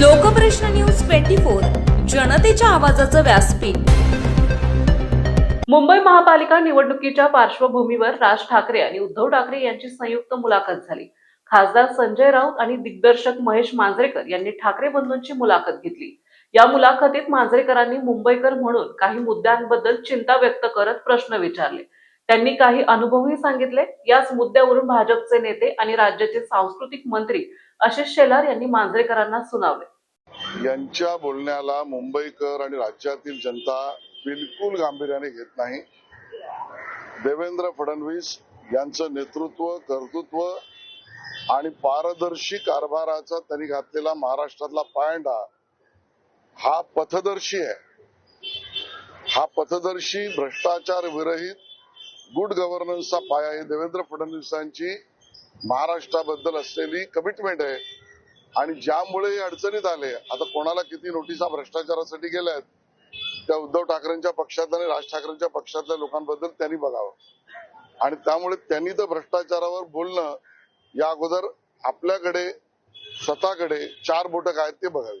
Lokprashna news twenty four जनतेच्या आवाजाचं व्यासपीठ. मुंबई महापालिका निवडणुकीच्या पार्श्वभूमीवर राज ठाकरे आणि उद्धव ठाकरे यांची संयुक्त मुलाखत झाली. खासदार संजय राऊत आणि दिग्दर्शक महेश मांजरेकर यांनी ठाकरे बंधूंची मुलाखत घेतली. या मुलाखतीत मांजरेकरांनी मुंबईकर म्हणून काही मुद्द्यांबद्दल चिंता व्यक्त करत प्रश्न विचारले. त्यांनी काही अनुभवही सांगितले. याच मुद्द्यावरून भाजपचे नेते आणि राज्याचे सांस्कृतिक मंत्री आशिष शेलार यांनी मांजरेकरांना सुनावले. यांच्या बोलण्याला मुंबईकर आणि राज्यातील जनता बिलकुल गांभीर्याने घेत नाही. देवेंद्र फडणवीस यांचं नेतृत्व कर्तृत्व आणि पारदर्शी कारभाराचा त्यांनी घातलेला महाराष्ट्रातला पायंडा हा पथदर्शी आहे. हा पथदर्शी भ्रष्टाचार विरहित गुड गव्हर्नन्सचा पाया हे देवेंद्र फडणवीसांची महाराष्ट्राबद्दल असलेली कमिटमेंट आहे. आणि ज्यामुळे हे अडचणीत आले आता कोणाला किती नोटिसा भ्रष्टाचारासाठी गेल्या आहेत त्या उद्धव ठाकरेंच्या पक्षात आणि राज ठाकरेंच्या पक्षातल्या लोकांबद्दल त्यांनी बघावं. आणि त्यामुळे त्यांनी तर भ्रष्टाचारावर बोलणं या अगोदर आपल्याकडे स्वतःकडे चार बोटं काय आहेत ते बघावे